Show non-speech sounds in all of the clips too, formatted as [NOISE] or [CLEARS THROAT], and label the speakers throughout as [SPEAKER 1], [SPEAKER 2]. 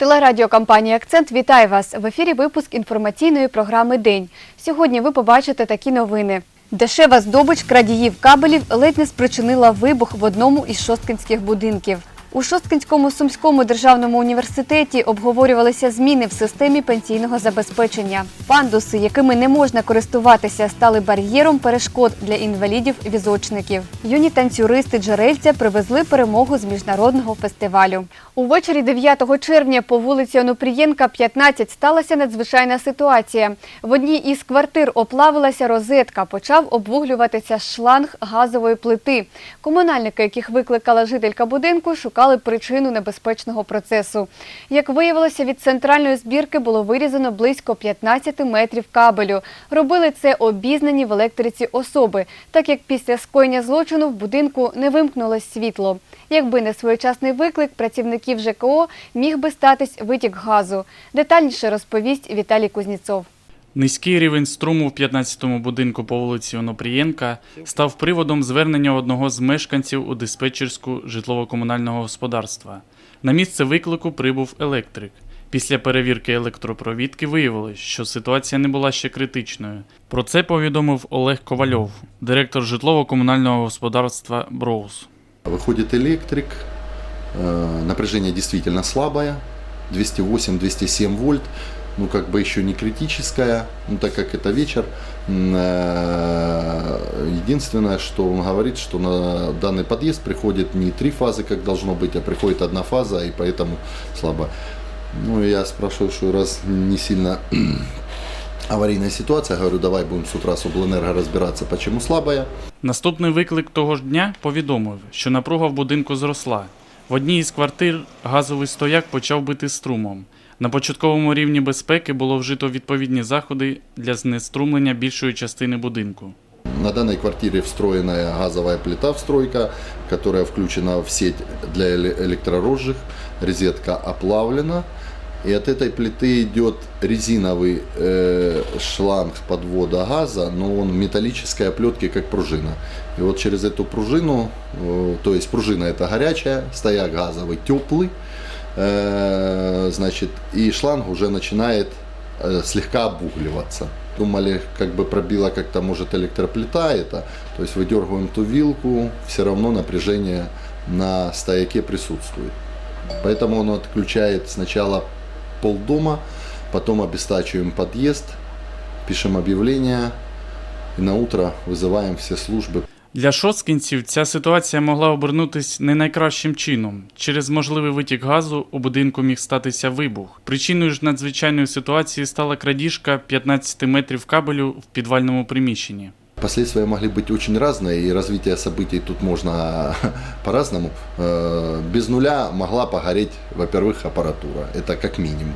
[SPEAKER 1] Телерадіокомпанія Акцент вітає вас в ефірі. Випуск інформаційної програми День. Сьогодні ви побачите такі новини. Дешева здобич крадіїв кабелів ледь не спричинила вибух в одному із шосткинських будинків. У Шосткинському сумському державному університеті обговорювалися зміни в системі пенсійного забезпечення. Пандуси, якими не можна користуватися, стали бар'єром перешкод для інвалідів-візочників. Юні танцюристи джерельця привезли перемогу з міжнародного фестивалю. Увечері 9 червня по вулиці Онопрієнка, 15, сталася надзвичайна ситуація. В одній із квартир оплавилася розетка, почав обвуглюватися шланг газової плити. Комунальники, яких викликала жителька будинку, шукали причину небезпечного процесу. Як виявилося, від центральної збірки було вирізано близько 15 метрів кабелю. Робили це обізнані в електриці особи, так як після скоєння злочину в будинку не вимкнулось світло. Якби не своєчасний виклик працівників ЖКО, міг би статись витік газу. Детальніше розповість Віталій Кузніцов.
[SPEAKER 2] Низький рівень струму в 15-му будинку по вулиці Онопрієнка став приводом звернення одного з мешканців у диспетчерську житлово-комунального господарства. На місце виклику прибув електрик. Після перевірки електропровідки виявилось, що ситуація не була ще критичною. Про це повідомив Олег Ковальов, директор житлово-комунального господарства Броуз.
[SPEAKER 3] Выходит электрик, э, напряжение действительно слабое, 208-207 вольт, ну как бы еще не критическое, ну так как это вечер. м, э, Единственное, что он говорит, что на данный подъезд приходит не три фазы, как должно быть, а приходит одна фаза, и поэтому слабо. Ну я спрашиваю, что раз не сильно [CLEARS THROAT] аварийная ситуация, говорю, давай будем с утра с Облэнерго разбираться, почему слабая.
[SPEAKER 2] Наступний виклик того ж дня повідомив, що напруга в будинку зросла. В одній із квартир газовий стояк почав бити струмом. На початковому рівні безпеки було вжито відповідні заходи для знеструмлення більшої частини будинку.
[SPEAKER 3] На данной квартире встроенная газовая плита встройка, которая включена в сеть для эле- электророзжиг. Розетка оплавлена. И от этой плиты идет резиновый э, шланг подвода газа, но он в металлической оплетке, как пружина. И вот через эту пружину, э, то есть пружина это горячая, стояк газовый теплый, э, значит, и шланг уже начинает э, слегка обугливаться. Думали, как бы пробила как-то может электроплита это, то есть выдергиваем ту вилку, все равно напряжение на стояке присутствует. Поэтому он отключает сначала полдома, потом обестачиваем подъезд, пишем объявление и на утро вызываем все службы.
[SPEAKER 2] Для шосткінців ця ситуація могла обернутися не найкращим чином. Через можливий витік газу у будинку міг статися вибух. Причиною ж надзвичайної ситуації стала крадіжка 15 метрів кабелю в підвальному приміщенні.
[SPEAKER 3] Последствия могли быть очень разные, и развитие событий тут можно [LAUGHS] по-разному. Э, Без нуля могла погореть, во-первых, аппаратура, это как минимум.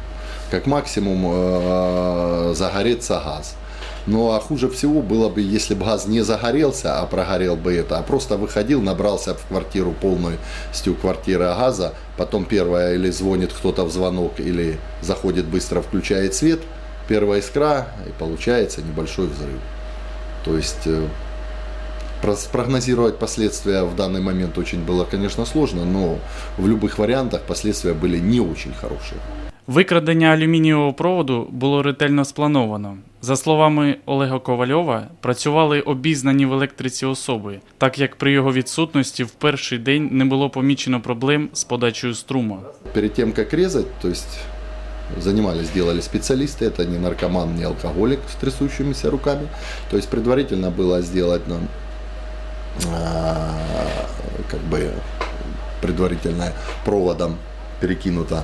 [SPEAKER 3] Как максимум э, загореться газ. Ну а хуже всего было бы, если бы газ не загорелся, а прогорел бы это, а просто выходил, набрался в квартиру полностью квартиры газа, потом первое или звонит кто-то в звонок, или заходит быстро, включает свет, первая искра, и получается небольшой взрыв. То есть э, про- спрогнозировать последствия в данный момент очень было, конечно, сложно, но в любых вариантах последствия были не очень хорошие.
[SPEAKER 2] Викрадення алюмінієвого проводу було ретельно сплановано. За словами Олега Ковальова, працювали обізнані в електриці особи, так як при його відсутності в перший день не було помічено проблем з подачею струму.
[SPEAKER 3] Перед тем, как резать, то есть занимались, делали специалисты, это не наркоман, не алкоголик с трясущимися руками. То есть предварительно было сделать ну, а, как бы предварительно проводом перекинута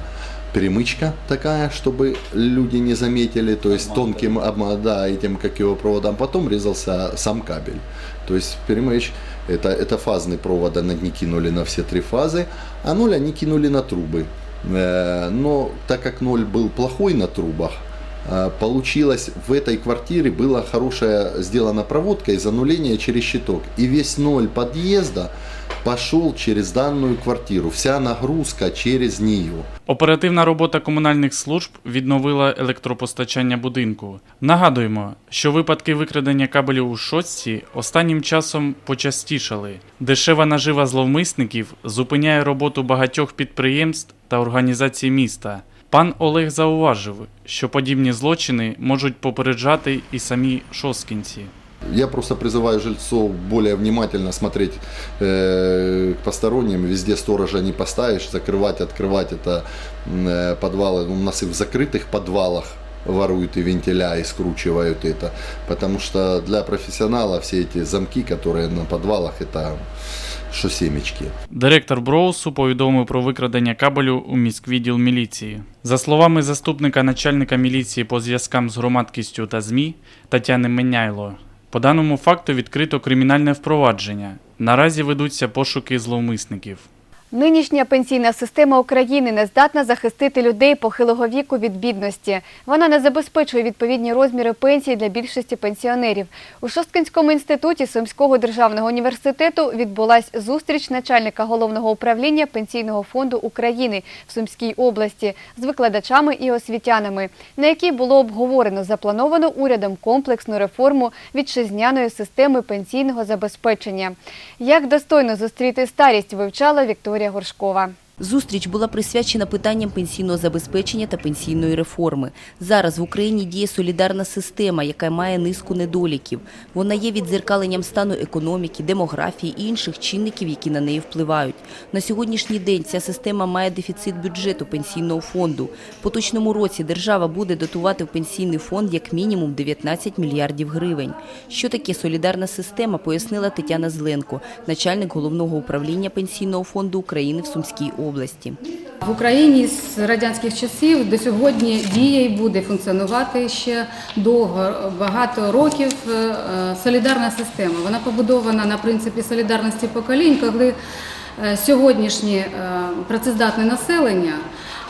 [SPEAKER 3] перемычка такая, чтобы люди не заметили, то есть тонким обма- да, этим, как его проводом, потом резался сам кабель. То есть перемыч, это, это фазный провод, они кинули на все три фазы, а ноль они кинули на трубы. Э, Но так как ноль был плохой на трубах, э, получилось в этой квартире была хорошая сделана проводка и зануление через щиток. И весь ноль подъезда пошел через данную квартиру. Вся нагрузка через нее.
[SPEAKER 2] Оперативна робота комунальних служб відновила електропостачання будинку. Нагадуємо, що випадки викрадення кабелів у шостці останнім часом почастішали. Дешева нажива зловмисників зупиняє роботу багатьох підприємств та організацій міста. Пан Олег зауважив, що подібні злочини можуть попереджати і самі шосткінці.
[SPEAKER 3] Я просто призываю жильцов более внимательно смотреть э, к посторонним. Везде сторожа не поставишь, закрывать, открывать это м, э, подвалы. У нас и в закрытых подвалах воруют и вентиля, и скручивают это. Потому что для профессионала все эти замки, которые на подвалах, это что семечки.
[SPEAKER 2] Директор Броусу повідомив про викрадення кабелю у міськвідділ міліції. За словами заступника начальника міліції по зв'язкам з громадськістю та ЗМІ Тетяни Меняйло, по даному факту відкрито кримінальне впровадження. Наразі ведуться пошуки зловмисників.
[SPEAKER 1] Нинішня пенсійна система України не здатна захистити людей похилого віку від бідності. Вона не забезпечує відповідні розміри пенсії для більшості пенсіонерів. У Шосткинському інституті Сумського державного університету відбулась зустріч начальника головного управління Пенсійного фонду України в Сумській області з викладачами і освітянами, на якій було обговорено заплановану урядом комплексну реформу вітчизняної системи пенсійного забезпечення. Як достойно зустріти старість, вивчала Вікторія Горшкова.
[SPEAKER 4] Зустріч була присвячена питанням пенсійного забезпечення та пенсійної реформи. Зараз в Україні діє солідарна система, яка має низку недоліків. Вона є відзеркаленням стану економіки, демографії і інших чинників, які на неї впливають. На сьогоднішній день ця система має дефіцит бюджету пенсійного фонду. Поточному році держава буде дотувати в пенсійний фонд як мінімум 19 мільярдів гривень. Що таке солідарна система, пояснила Тетяна Зленко, начальник головного управління Пенсійного фонду України в Сумській області.
[SPEAKER 5] В Україні з радянських часів до сьогодні діє і буде функціонувати ще довго, багато років е, солідарна система. Вона побудована на принципі солідарності поколінь, коли е, сьогоднішнє е, працездатне населення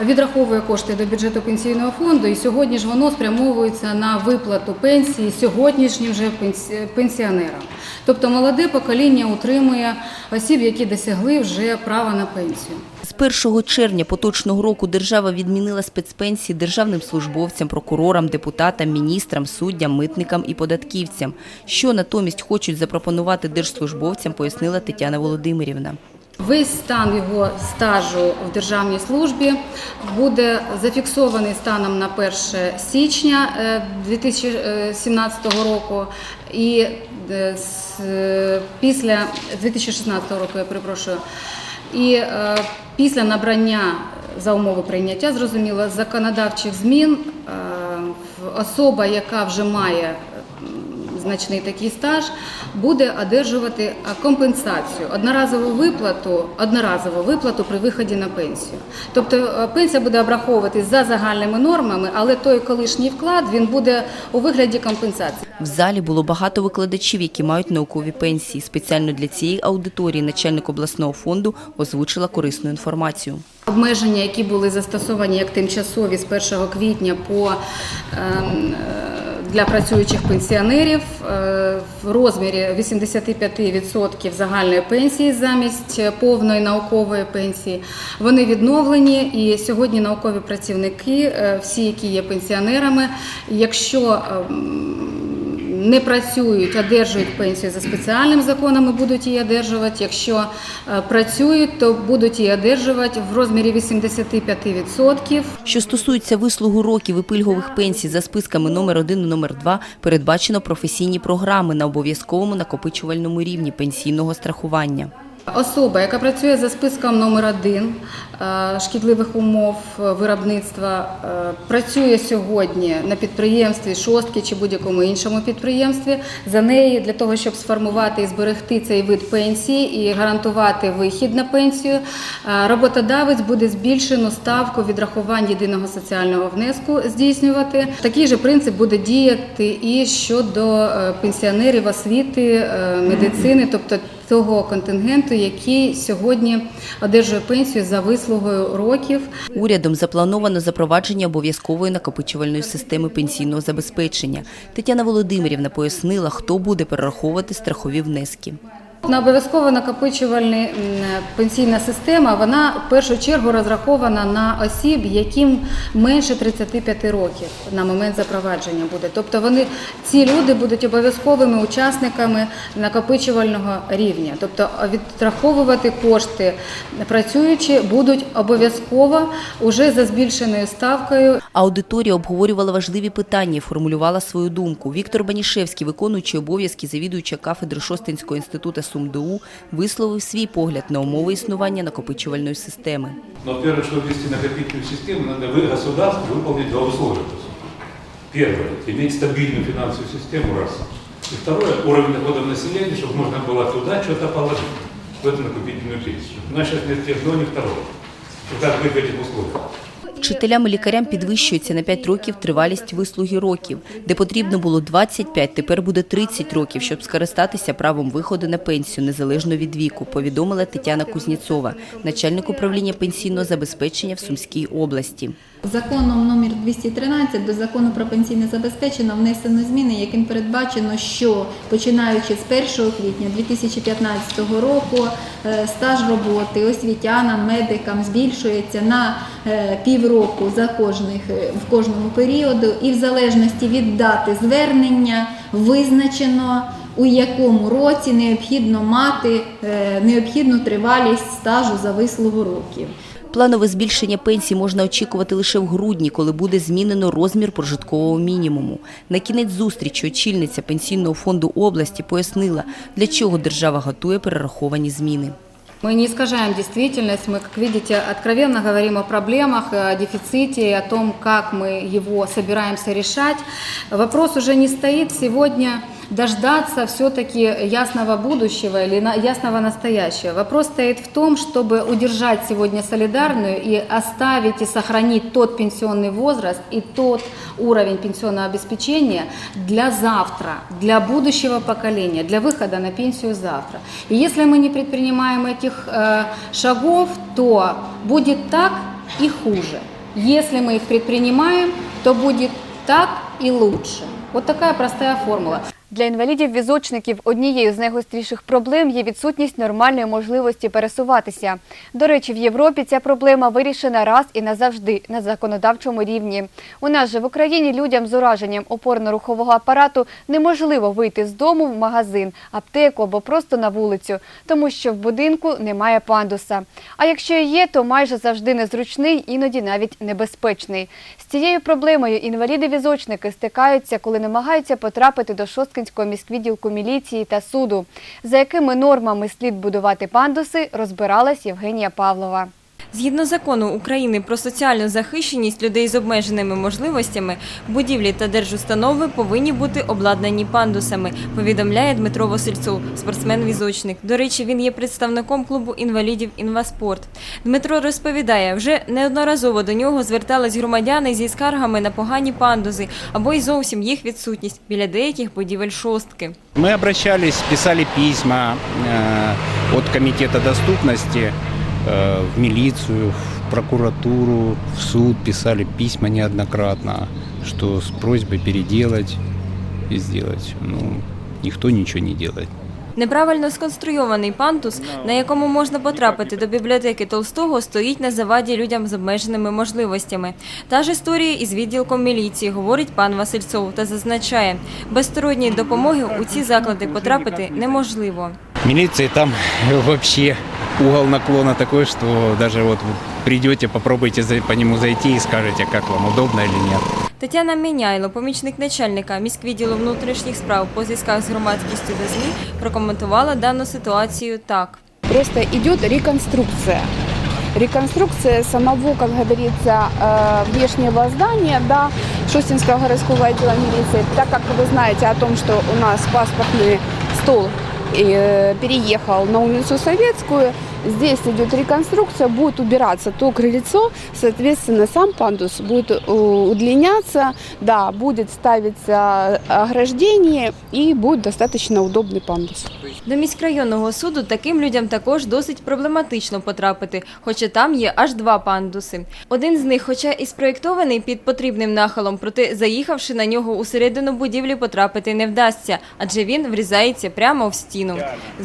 [SPEAKER 5] відраховує кошти до бюджету пенсійного фонду, і сьогодні ж воно спрямовується на виплату пенсії сьогоднішнім же пенсі- пенсіонерам. Тобто молоде покоління утримує осіб, які досягли вже права на пенсію.
[SPEAKER 4] З 1 червня поточного року держава відмінила спецпенсії державним службовцям, прокурорам, депутатам, міністрам, суддям, митникам і податківцям. Що натомість хочуть запропонувати держслужбовцям, пояснила Тетяна Володимирівна.
[SPEAKER 5] Весь стан його стажу в державній службі буде зафіксований станом на 1 січня е, 2017 року і е, е, після 2016 року, я перепрошую. І е, після набрання за умови прийняття, зрозуміло, законодавчих змін е, особа, яка вже має значний такий стаж, буде одержувати компенсацію, одноразову виплату, одноразову виплату при виході на пенсію. Тобто е, пенсія буде обраховуватись за загальними нормами, але той колишній вклад він буде у вигляді компенсації.
[SPEAKER 4] В залі було багато викладачів, які мають наукові пенсії. Спеціально для цієї аудиторії начальник обласного фонду озвучила корисну інформацію.
[SPEAKER 5] Обмеження, які були застосовані як тимчасові з 1 квітня по ем, е, для працюючих пенсіонерів е, в розмірі 85% загальної пенсії замість повної наукової пенсії. Вони відновлені і сьогодні наукові працівники, е, всі, які є пенсіонерами, якщо ем, не працюють, одержують пенсію за спеціальним законом і будуть її одержувати. Якщо е, працюють, то будуть її одержувати в розмірі 85%.
[SPEAKER 4] Що стосується вислугу років і пільгових пенсій за списками номер 1 і номер 2, передбачено професійні програми на обов'язковому накопичувальному рівні пенсійного страхування.
[SPEAKER 5] Особа, яка працює за списком номер 1 шкідливих умов е, виробництва, е, працює сьогодні на підприємстві шостки чи будь-якому іншому підприємстві. За неї для того, щоб сформувати і зберегти цей вид пенсії і гарантувати вихід на пенсію, е, роботодавець буде збільшену ставку відрахувань єдиного соціального внеску здійснювати. Такий же принцип буде діяти і щодо е, пенсіонерів освіти, е, медицини, тобто того контингенту, який сьогодні одержує пенсію за вислугою років.
[SPEAKER 4] Урядом заплановано запровадження обов'язкової накопичувальної системи пенсійного забезпечення. Тетяна Володимирівна пояснила, хто буде перераховувати страхові внески.
[SPEAKER 5] На обов'язково накопичувальна пенсійна система, вона в першу чергу розрахована на осіб, яким менше 35 років на момент запровадження буде. Тобто вони, ці люди будуть обов'язковими учасниками накопичувального рівня. Тобто відраховувати кошти працюючі будуть обов'язково уже за збільшеною ставкою
[SPEAKER 4] Аудиторія обговорювала важливі питання формулювала свою думку. Віктор Банішевський, виконуючий обов'язки завідуюча кафедри Шостинського інституту СумДУ, висловив свій погляд на умови існування накопичувальної системи.
[SPEAKER 6] Но первое, что ввести накопительную систему, надо вы, государству выполнить два условия. Первое – иметь стабильную финансовую систему, раз. И второе – уровень доходов населения, чтобы можно было туда что-то положить, в эту накопительную пенсию. У нас сейчас нет ни одного, ни второго. И Как быть в этих условиях?
[SPEAKER 4] Вчителям і лікарям підвищується на 5 років тривалість вислуги років. Де потрібно було 25, тепер буде 30 років, щоб скористатися правом виходу на пенсію незалежно від віку, повідомила Тетяна Кузніцова, начальник управління пенсійного забезпечення в Сумській області.
[SPEAKER 7] Законом номер 213 до закону про пенсійне забезпечення внесено зміни, яким передбачено, що починаючи з 1 квітня 2015 року е, стаж роботи освітянам, медикам збільшується на е, півроку за кожних е, в кожному періоду, і в залежності від дати звернення визначено. У якому році необхідно мати необхідну тривалість стажу за вислугу років.
[SPEAKER 4] Планове збільшення пенсій можна очікувати лише в грудні, коли буде змінено розмір прожиткового мінімуму. На кінець зустрічі очільниця Пенсійного фонду області пояснила, для чого держава готує перераховані зміни.
[SPEAKER 5] Мы не искажаем действительность, мы, как видите, откровенно говорим о проблемах, о дефиците, о том, как мы его собираемся решать. Вопрос уже не стоит сегодня дождаться все-таки ясного будущего или на- ясного настоящего. Вопрос стоит в том, чтобы удержать сегодня солидарную и оставить и сохранить тот пенсионный возраст и тот уровень пенсионного обеспечения для завтра, для будущего поколения, для выхода на пенсию завтра. И если мы не предпринимаем этих э, шагов, то будет так и хуже. Если мы их предпринимаем, то будет так и лучше. Вот такая простая формула.
[SPEAKER 1] Для інвалідів-візочників однією з найгостріших проблем є відсутність нормальної можливості пересуватися. До речі, в Європі ця проблема вирішена раз і назавжди на законодавчому рівні. У нас же в Україні людям з ураженням опорно-рухового апарату неможливо вийти з дому в магазин, аптеку або просто на вулицю, тому що в будинку немає пандуса. А якщо і є, то майже завжди незручний, іноді навіть небезпечний. З цією проблемою інваліди-візочники стикаються, коли намагаються потрапити до Шосткинського міськвідділку міліції та суду. За якими нормами слід будувати пандуси, розбиралась Євгенія Павлова.
[SPEAKER 8] Згідно закону України про соціальну захищеність людей з обмеженими можливостями, будівлі та держустанови повинні бути обладнані пандусами, повідомляє Дмитро Васильцов, спортсмен-візочник. До речі, він є представником клубу інвалідів «Інваспорт». Дмитро розповідає, вже неодноразово до нього звертались громадяни зі скаргами на погані пандуси або й зовсім їх відсутність біля деяких будівель шостки.
[SPEAKER 9] Мы обращались, писали письма э, от Комитета доступности э, в милицию, в прокуратуру, в суд, писали письма неоднократно, что с просьбой переделать и сделать. Ну, никто ничего не делает.
[SPEAKER 8] Неправильно сконструйований пандус, на якому можна потрапити до бібліотеки Толстого, стоїть на заваді людям з обмеженими можливостями. Та ж історія із відділком міліції, говорить пан Васильцов, та зазначає, без сторонньої допомоги у ці заклади потрапити неможливо.
[SPEAKER 9] Милиции там вообще угол наклона такой, что даже вот вы придете, попробуйте за- по нему зайти и скажете, как вам удобно или нет.
[SPEAKER 8] Тетяна Міняйло, помічник начальника міськвідділу внутрішніх справ по зв'язках з громадськістю та ЗМІ, прокоментувала дану ситуацію так.
[SPEAKER 10] просто идет реконструкция. Реконструкция самого, как говорится, э, внешнего здания, да, Шостинского городского отдела милиции, так как вы знаете о том, что у нас паспортный стол э, переехал на улицу Советскую, здесь идет реконструкция, будет убираться то крыльцо, соответственно, сам пандус будет э, удлиняться, да, будет ставиться ограждение и будет достаточно удобный пандус.
[SPEAKER 8] До міськрайонного суду таким людям також досить проблематично потрапити, хоча там є аж два пандуси. Один з них, хоча і спроєктований під потрібним нахилом, проте заїхавши на нього усередину будівлі, потрапити не вдасться, адже він врізається прямо в стіну.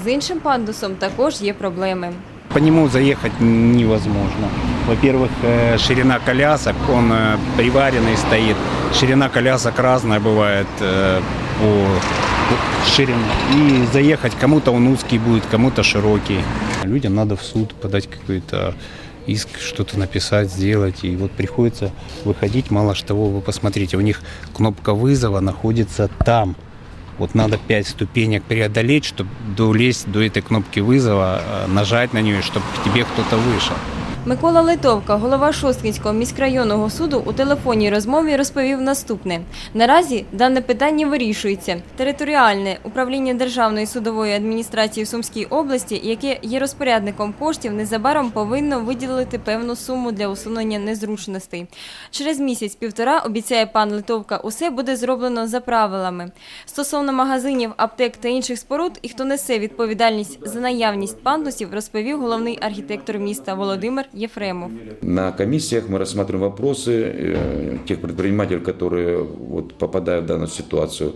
[SPEAKER 8] З іншим пандусом також є проблеми.
[SPEAKER 9] По нему заехать невозможно. Во-первых, э, ширина колясок, он э, приваренный стоит. Ширина колясок разная бывает э, по по ширине. И заехать кому-то он узкий будет, кому-то широкий. Людям надо в суд подать какой-то иск, что-то написать, сделать. И вот приходится выходить. Мало того, вы посмотрите, у них кнопка вызова находится там. Вот надо пять ступенек преодолеть, чтобы долезть до этой кнопки вызова, э, нажать на нее, чтобы к тебе кто-то вышел.
[SPEAKER 8] Микола Литовка, голова Шосткінського міськрайонного суду, у телефонній розмові розповів наступне: наразі дане питання вирішується. Територіальне управління Державної судової адміністрації в Сумській області, яке є розпорядником коштів, незабаром повинно виділити певну суму для усунення незручностей. Через місяць-півтора обіцяє пан Литовка, усе буде зроблено за правилами. Стосовно магазинів, аптек та інших споруд, і хто несе відповідальність за наявність пандусів, розповів головний архітектор міста Володимир Єфремов.
[SPEAKER 11] На комиссиях мы рассматриваем вопросы э, тех предпринимателей, которые вот, попадая в данную ситуацию,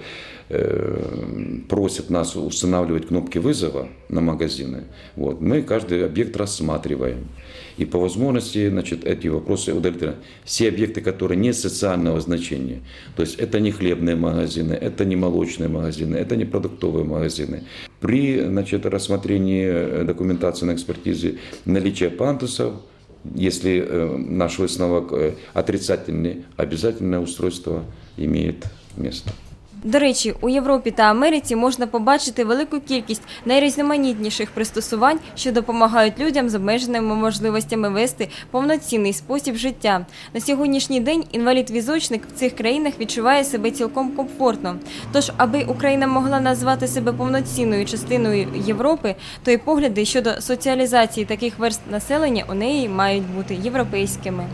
[SPEAKER 11] э, просят нас устанавливать кнопки вызова на магазины. Вот, мы каждый объект рассматриваем. И по возможности значит, эти вопросы удовлетворяем. Все объекты, которые не социального значения, то есть это не хлебные магазины, это не молочные магазины, это не продуктовые магазины. При значит, рассмотрении э, документации на экспертизе наличия пандусов, если э, наш высновок э, отрицательный, обязательное устройство имеет место.
[SPEAKER 8] До речі, у Європі та Америці можна побачити велику кількість найрізноманітніших пристосувань, що допомагають людям з обмеженими можливостями вести повноцінний спосіб життя. На сьогоднішній день інвалід-візочник в цих країнах відчуває себе цілком комфортно. Тож, аби Україна могла назвати себе повноцінною частиною Європи, то й погляди щодо соціалізації таких верст населення у неї мають бути європейськими.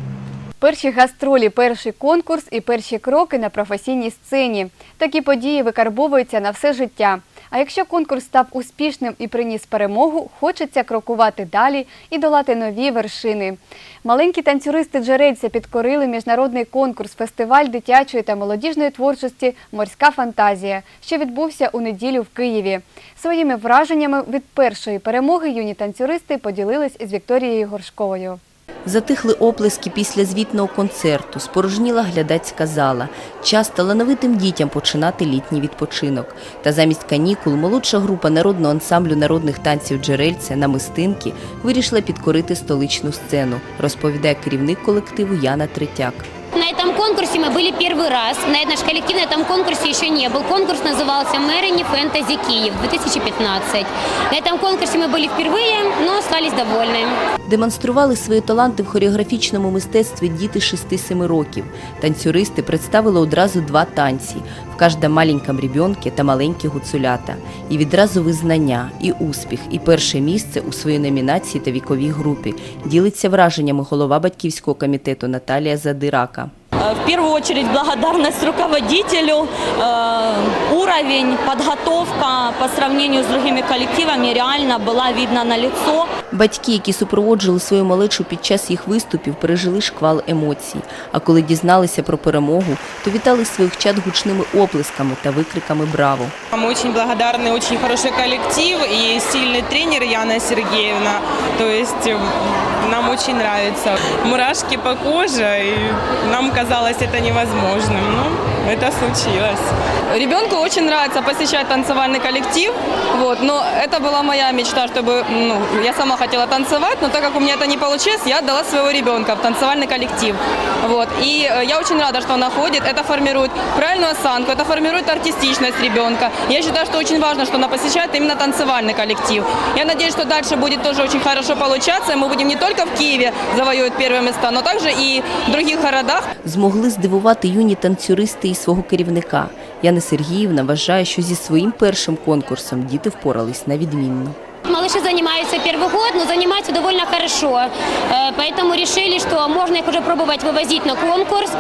[SPEAKER 1] Перші гастролі, перший конкурс і перші кроки на професійній сцені. Такі події викарбовуються на все життя. А якщо конкурс став успішним і приніс перемогу, хочеться крокувати далі і долати нові вершини. Маленькі танцюристи джерельця підкорили міжнародний конкурс фестиваль дитячої та молодіжної творчості Морська фантазія, що відбувся у неділю в Києві. Своїми враженнями від першої перемоги юні танцюристи поділились із Вікторією Горшковою.
[SPEAKER 4] Затихли оплески після звітного концерту, спорожніла глядацька зала. Час талановитим дітям починати літній відпочинок. Та замість канікул молодша група народного ансамблю народних танців «Джерельце» намистинки вирішила підкорити столичну сцену, розповідає керівник колективу Яна Третяк.
[SPEAKER 12] На этом конкурсе мы были первый раз. На наш коллектив на этом конкурсе еще не был. Конкурс назывался «Мэрини Фэнтези Киев» 2015. На этом конкурсе мы были впервые, но остались довольны.
[SPEAKER 4] Демонстрували свої таланти в хореографічному мистецтві діти 6-7 років. Танцюристи представили одразу два танці в кожному маленькому ребенке та маленькі гуцулята. І відразу визнання, і успіх, і перше місце у своїй номінації та віковій групі ділиться враженнями голова батьківського комітету Наталія Задирака.
[SPEAKER 13] В первую очередь благодарность руководителю, э, уровень, подготовка по сравнению с другими коллективами реально была видна на лицо.
[SPEAKER 4] Батьки, які супроводжували свою малечу під час їх виступів, пережили шквал емоцій. А коли дізналися про перемогу, то вітали своїх чад гучними оплесками та викриками «Браво!».
[SPEAKER 14] Мы очень благодарны, очень хороший коллектив и сильный тренер Яна Сергеевна. То есть э, нам очень нравится. Мурашки по коже, и нам казалось это невозможным. Но это случилось. Ребенку очень нравится посещать танцевальный коллектив, вот, но это была моя мечта, чтобы, ну, я сама хотела танцевать, но так как у меня это не получилось, я отдала своего ребенка в танцевальный коллектив. Вот, и э, я очень рада, что она ходит, это формирует правильную осанку, это формирует артистичность ребенка. Я считаю, что очень важно, что она посещает именно танцевальный коллектив. Я надеюсь, что дальше будет тоже очень хорошо получаться, и мы будем не только в Киеве завоевывать первые места, но также и в других городах.
[SPEAKER 4] Змогли здивувати юні танцюристи і свого керівника. Яна Сергіївна вважає, що зі своїм першим конкурсом діти впорались на відмінно.
[SPEAKER 12] Малыши занимаются первый год, но занимаются довольно хорошо. Э, Поэтому решили, что можно их уже пробовать вывозить на конкурс.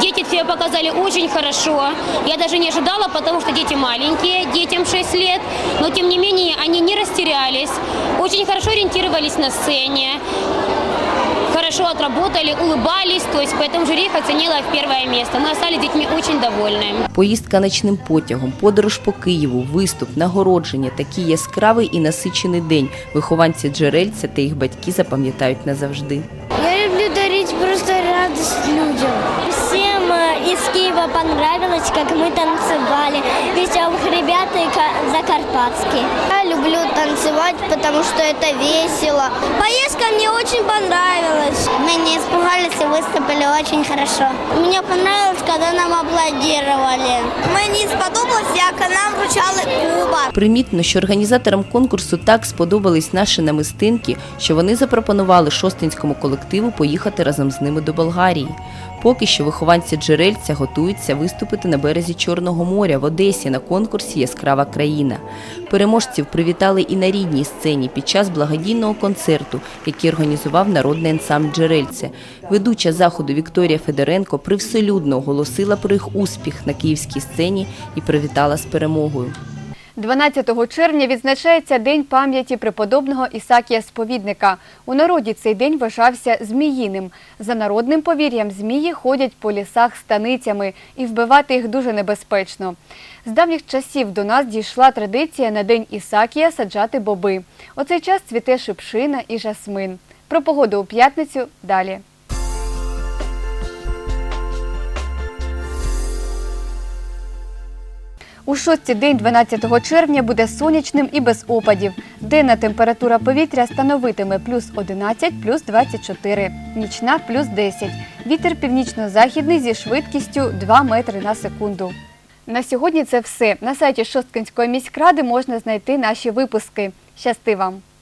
[SPEAKER 12] Дети себя показали очень хорошо. Я даже не ожидала, потому что дети маленькие, детям 6 лет. Но тем не менее они не растерялись, очень хорошо ориентировались на сцене. Хорошо отработали, улыбались, то есть поэтому жюри их оценила в первое место. Мы остались детьми очень довольны.
[SPEAKER 4] Поїздка ночним потягом, подорож по Києву, виступ, нагородження – такий яскравий і насичений день. Вихованці джерельця та їх батьки запам'ятають назавжди.
[SPEAKER 15] из Киева понравилось, как мы танцевали. Веселых ребят и ка- закарпатские. Я люблю танцевать, потому что это весело. Поездка мне очень понравилась. Мы не испугались и выступили очень хорошо. Мне понравилось, когда нам аплодировали. Мені сподобалось, як нам вручали кубок.
[SPEAKER 4] Примітно, що організаторам конкурсу так сподобались наші намистинки, що вони запропонували шостинському колективу поїхати разом з ними до Болгарії. Поки що вихованці джерельця готуються виступити на березі Чорного моря в Одесі на конкурсі Яскрава країна. Переможців привітали і на рідній сцені під час благодійного концерту, який організував народний ансамбль Джерельце. Ведуча заходу Вікторія Федоренко привселюдно оголосила про їх успіх на київській сцені і привітала з перемогою.
[SPEAKER 1] 12 червня відзначається День пам'яті преподобного Ісакія Сповідника. У народі цей день вважався зміїним. За народним повір'ям змії ходять по лісах станицями і вбивати їх дуже небезпечно. З давніх часів до нас дійшла традиція на День Ісакія саджати боби. У цей час цвіте шипшина і жасмин. Про погоду у п'ятницю далі. У шостій день 12 червня буде сонячним і без опадів. Денна температура повітря становитиме плюс 11, плюс 24, нічна плюс 10. Вітер північно-західний зі швидкістю 2 метри на секунду. На сьогодні це все. На сайті Шосткинської міськради можна знайти наші випуски. Щасти вам!